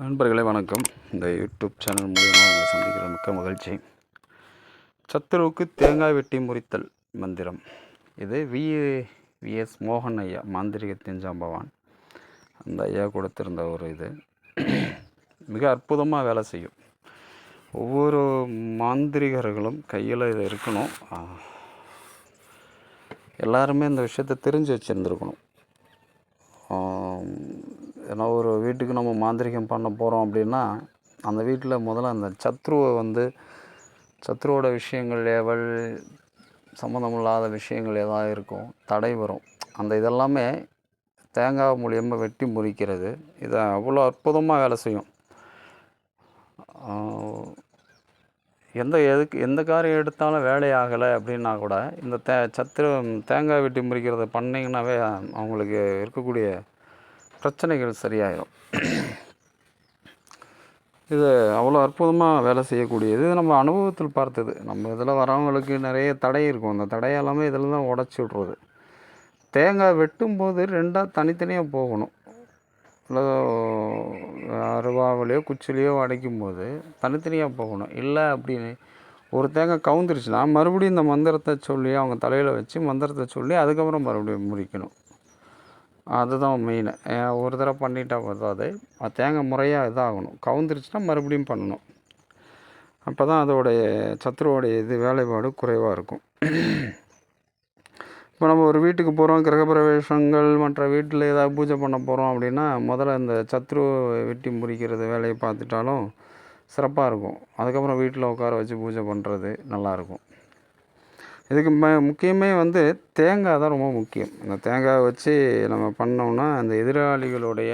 நண்பர்களே வணக்கம். இந்த யூடியூப் சேனல் மூலியமாக உங்களை சந்திக்கிற மிக்க மகிழ்ச்சி. சத்துருவுக்கு தேங்காய் வெட்டி முறித்தல் மந்திரம். இது வி. விஎஸ் மோகன் ஐயா மாந்திரிகத்தின் ஜாம்பவான். அந்த ஐயா கொடுத்திருந்த ஒரு இது. மிக அற்புதமாக வேலை செய்யும். ஒவ்வொரு மாந்திரிகர்களும் கையில் இது இருக்கணும். எல்லாருமே இந்த விஷயத்தை தெரிஞ்சு வச்சுருந்துருக்கணும். வீட்டுக்கு நம்ம மாந்திரிகம் பண்ண போகிறோம் அப்படின்னா அந்த வீட்டில் முதல்ல அந்த சத்ருவை வந்து சத்ருவோட விஷயங்கள் ஏவல் சம்மந்தமில்லாத விஷயங்கள் ஏதாவது இருக்கும் தடை வரும். அந்த இதெல்லாமே தேங்காய் மூலியமாக வெட்டி முறிக்கிறது. இதை அவ்வளோ அற்புதமாக வேலை செய்யும். எந்த எதுக்கு எந்த காரியம் எடுத்தாலும் வேலை ஆகலை அப்படின்னா கூட இந்த தே சத்திரம் தேங்காய் வெட்டி முறிக்கிறத பண்ணிங்கன்னாவே அவங்களுக்கு இருக்கக்கூடிய பிரச்சனைகள் சரியாயிடும் இது அவ்வளோ அற்புதமாக வேலை செய்யக்கூடியது. இது நம்ம அனுபவத்தில் பார்த்தது. நம்ம இதில் வரவங்களுக்கு நிறைய தடை இருக்கும். அந்த தடையெல்லாமே இதில் தான் உடச்சி விட்றது. தேங்காய் வெட்டும்போது ரெண்டாக தனித்தனியாக போகணும். இல்லை அருவாவிலையோ குச்சிலையோ அடைக்கும் போது தனித்தனியாக போகணும். இல்லை அப்படின்னு ஒரு தேங்காய் கவுந்துருச்சுன்னா மறுபடியும் இந்த மந்திரத்தை சொல்லி அவங்க தலையில் வச்சு மந்திரத்தை சொல்லி அதுக்கப்புறம் மறுபடியும் முறிக்கணும். அதுதான் மெயின் ஒரு தடவை பண்ணிட்டா போதாது அது. தேங்காய் முறையாக இதாகணும். கவுந்துருச்சுன்னா மறுபடியும் பண்ணணும். அப்போ தான் அதோடைய சத்துருவோடைய இது வேலைப்பாடு குறைவாக இருக்கும். இப்போ நம்ம ஒரு வீட்டுக்கு போகிறோம் கிரகப்பிரவேசங்கள் மற்ற வீட்டில் ஏதாவது பூஜை பண்ண போகிறோம் அப்படின்னா முதல்ல இந்த சத்ரு வெட்டி முறிக்கிறது வேலையை பார்த்துட்டாலும் சிறப்பாக இருக்கும். அதுக்கப்புறம் வீட்டில் உட்கார வச்சு பூஜை பண்ணுறது நல்லாயிருக்கும் இதுக்கு ம முக்கியமே வந்து தேங்காய் தான் ரொம்ப முக்கியம். அந்த தேங்காயை வச்சு நம்ம பண்ணோம்னா அந்த எதிராளிகளுடைய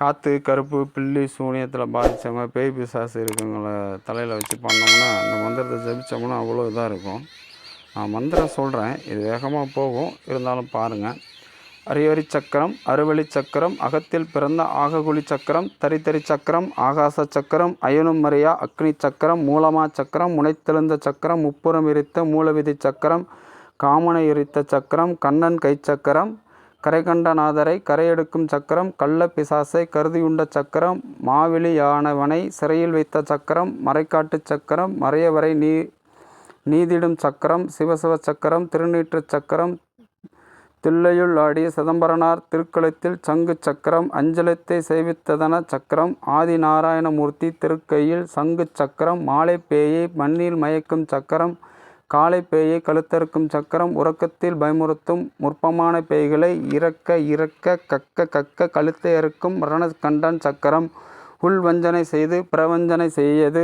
காற்று கருப்பு பில்லி சூனியத்தில் பாதித்தவங்க பேய் பிசாசு இருக்கவங்கள தலையில் வச்சு பண்ணோம்னா அந்த மந்திரத்தை ஜபித்தோம்னா அவ்வளோ இதாக இருக்கும். நான் மந்திரம் சொல்கிறேன் இது வேகமாக போகும். இருந்தாலும் பாருங்கள் அரியரி சக்கரம் அறுவழி சக்கரம் அகத்தில் பிறந்த ஆககுழி சக்கரம் தரித்தரி சக்கரம் ஆகாச சக்கரம் அயனும் மரியா அக்னி சக்கரம் மூலமா சக்கரம் முனைத்தெழுந்த சக்கரம் முப்புறம் எரித்த மூலவிதி சக்கரம் காமனை எரித்த சக்கரம் கண்ணன் கை சக்கரம் கரைகண்டநாதரை கரையெடுக்கும் சக்கரம் கள்ள பிசாசை கருதியுண்ட சக்கரம் மாவிலி யானவனை சிறையில் வைத்த சக்கரம் மறைக்காட்டு சக்கரம் மறையவரை நீ நீதிடும் சக்கரம் சிவசிவ சக்கரம் திருநீற்று சக்கரம் தில்லையுள் ஆடிய சிதம்பரனார் திருக்களத்தில் சங்கு சக்கரம் அஞ்சலத்தை சேவித்ததன சக்கரம் ஆதி நாராயணமூர்த்தி திருக்கையில் சங்கு சக்கரம் மாலை பேயை மண்ணில் மயக்கும் சக்கரம் காலை பேயை கழுத்தறுக்கும் சக்கரம் உறக்கத்தில் பயமுறுத்தும் முற்பமான பேய்களை இறக்க இறக்க கக்க கக்க கழுத்தை அறுக்கும் மரணகண்டன் சக்கரம் உள்வஞ்சனை செய்து பிரவஞ்சனை செய்யது.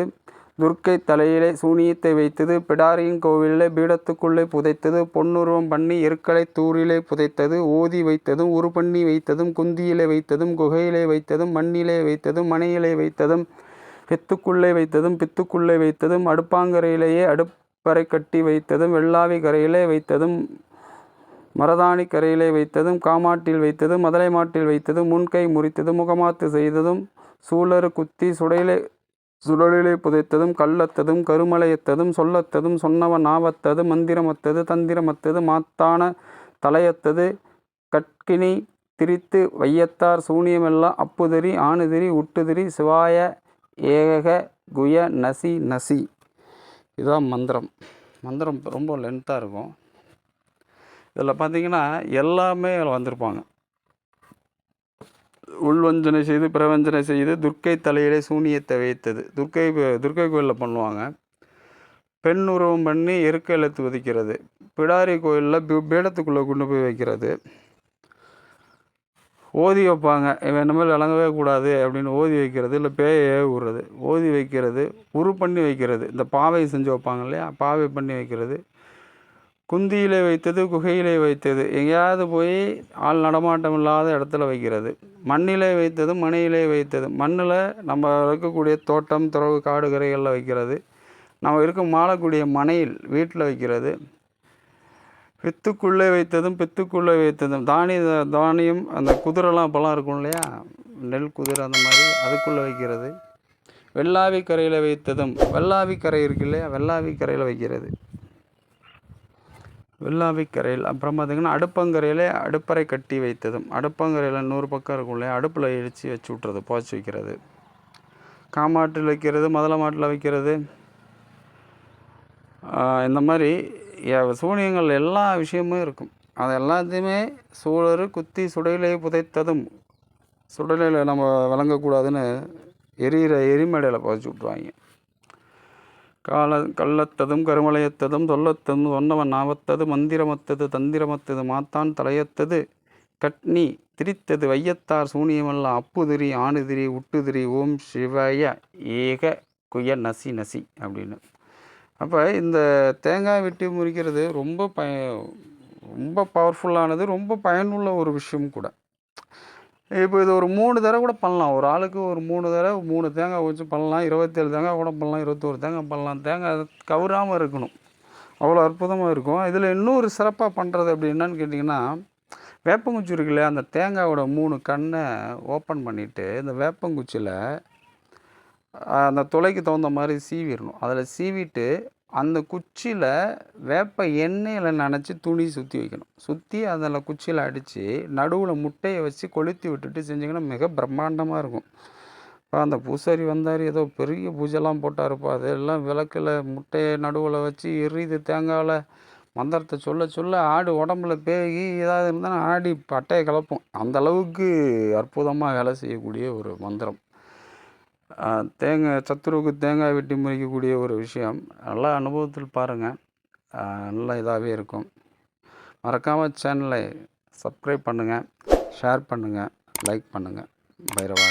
துர்க்கை தலையிலே சூனியத்தை வைத்தது பிடாரியின் கோவிலிலே பீடத்துக்குள்ளே புதைத்தது பொன்னுருவம் பண்ணி எருக்களை தூரிலே புதைத்தது ஓதி வைத்ததும் உருப்பண்ணி வைத்ததும் குந்தியிலே வைத்ததும் குகையிலே வைத்ததும் மண்ணிலே வைத்ததும் மனையிலே வைத்ததும் பித்துக்குள்ளே வைத்ததும் பித்துக்குள்ளே வைத்ததும் அடுப்பாங்கரையிலேயே அடுப்பறை கட்டி வைத்ததும் வெள்ளாவி கரையிலே வைத்ததும் மரதாணி கரையிலே வைத்ததும் காமாட்டில் வைத்ததும் மதலை மாட்டில் வைத்ததும் முன்கை முறித்ததும் முகமாத்து செய்ததும் சூழறு குத்தி சுடையிலே சுழலிலே புதைத்ததும் கள்ளத்ததும் கருமலையத்ததும் சொல்லத்ததும் சொன்னவன் நாவத்தது மந்திரமத்தது தந்திரமத்தது மாத்தான தலையத்தது கட்கினி திரித்து வையத்தார் சூனியமெல்லாம் அப்புதிரி ஆணுதிரி உட்டுதிரி சிவாய ஏக குய நசி நசி. இதுதான் மந்திரம். மந்திரம் ரொம்ப லென்த்தாக இருக்கும். இதில் பார்த்தீங்கன்னா எல்லாமே வந்திருப்பாங்க. உள்வஞ்சனை செய்து பிரவஞ்சனை செய்து துர்க்கை தலையிலே சூனியத்தை வைத்தது. துர்க்கை துர்க்கை கோயிலில் பண்ணுவாங்க. பெண் உருவம் பண்ணி எருக்க எழுத்து உதிக்கிறது. பிடாரி கோயிலில் பீடத்துக்குள்ளே கொண்டு போய் வைக்கிறது. ஓதி வைப்பாங்க. இவன் இனிமேல் விளங்கவே கூடாது அப்படின்னு ஓதி வைக்கிறது இல்லை பேயை விடுறது ஓதி வைக்கிறது உரு பண்ணி வைக்கிறது. இந்த பாவை செஞ்சு வைப்பாங்க இல்லையா? பாவை பண்ணி வைக்கிறது. குந்தியிலே வைத்தது குகையிலே வைத்தது. எங்கேயாவது போய் ஆள் நடமாட்டம் இல்லாத இடத்துல வைக்கிறது. மண்ணிலே வைத்தது மணியிலே வைத்தது. மண்ணில் நம்ம இருக்கக்கூடிய தோட்டம் துறவு காடு கரைகளில் வைக்கிறது. நம்ம இருக்க மாளக்கூடிய மனையில் வீட்டில் வைக்கிறது. பித்துக்குள்ளே வைத்ததும் பித்துக்குள்ளே வைத்ததும். தானிய தானியம் அந்த குதிரைலாம் அப்போல்லாம் இருக்கும் இல்லையா? நெல் குதிரை அந்த மாதிரி அதுக்குள்ளே வைக்கிறது. வெள்ளாவி கரையில் வைத்ததும் வெள்ளாவி கரை இருக்கு இல்லையா? வெள்ளாவி கரையில் வைக்கிறது. வெள்ளாவிக்கரையில் அப்புறம் பார்த்திங்கன்னா அடுப்பங்கரையிலே அடுப்பறை கட்டி வைத்ததும் அடுப்பங்கரையில் நூறு பக்கம் இருக்குள்ளே அடுப்பில் இடித்து வச்சு விட்றது புதைச்சி வைக்கிறது. காமாட்டில் வைக்கிறது முதல மாட்டில் வைக்கிறது. இந்த மாதிரி சூனியங்கள் எல்லா விஷயமும் இருக்கும். அது எல்லாத்தையுமே சூழறு குத்தி சுடலை புதைத்ததும் சுடலையில் நம்ம விளங்கக்கூடாதுன்னு எரியிற எரிமடையில் புதைச்சி விட்ருவாங்க கால கள்ளத்ததும் கருமலையத்ததும் தொல்லத்ததும் சொன்னவன் ஆவத்தது மந்திரமத்தது தந்திரமத்தது மாத்தான் தலையத்தது கட்னி திரித்தது வையத்தார் சூனியமல்ல அப்புதிரி ஆணுதிரி உட்டுதிரி ஓம் சிவய ஏக குய நசி நசி அப்படின்னு. அப்போ இந்த தேங்காய் வெட்டி முறிக்கிறது ரொம்ப பய ரொம்ப பவர்ஃபுல்லானது ரொம்ப பயனுள்ள ஒரு விஷயம் கூட. இப்போ இது ஒரு மூணு தடவை கூட பண்ணலாம். ஒரு ஆளுக்கு ஒரு மூணு தடவை மூணு தேங்காய் வச்சு பண்ணலாம். இருபத்தேழு தேங்காய் கூட பண்ணலாம். இருபத்தோரு தேங்காய் பண்ணலாம். தேங்காய் கவுராமல் இருக்கணும். அவ்வளோ அற்புதமாக இருக்கும். இதில் இன்னொரு சிறப்பாக பண்ணுறது அப்படி என்னன்னு கேட்டிங்கன்னா வேப்பங்குச்சி இருக்குல்ல அந்த தேங்காயோட மூணு கண்ணை ஓப்பன் பண்ணிவிட்டு இந்த வேப்பங்குச்சியில் அந்த துளைக்கு தகுந்த மாதிரி சீவிடணும். அதில் சீவிட்டு அந்த குச்சியில் வேப்ப எண்ணெயில் நினச்சி துணி சுற்றி வைக்கணும். சுற்றி அதில் குச்சியில் அடித்து நடுவில் முட்டையை வச்சு கொளுத்தி விட்டுட்டு செஞ்சிங்கன்னா மிக பிரம்மாண்டமாக இருக்கும். இப்போ அந்த பூசாரி வந்தார் ஏதோ பெரிய பூஜைலாம் போட்டாருப்பா. அதெல்லாம் விளக்கில் முட்டையை நடுவில் வச்சு எரியுது தேங்காயில். மந்திரத்தை சொல்ல சொல்ல ஆடு உடம்புல பேகி ஏதாவது இருந்தால் ஆடி பட்டையை கலப்போம் அந்தளவுக்கு அற்புதமாக வேலை செய்யக்கூடிய ஒரு மந்திரம். தேங்காய் சத்துருவுக்கு தேங்காய் வெட்டி முறிக்கக்கூடிய ஒரு விஷயம். நல்லா அனுபவத்தில் பாருங்கள் நல்ல இதாகவே இருக்கும். மறக்காமல் சேனலை சப்ஸ்கிரைப் பண்ணுங்கள் ஷேர் பண்ணுங்கள் லைக் பண்ணுங்கள் பைரவா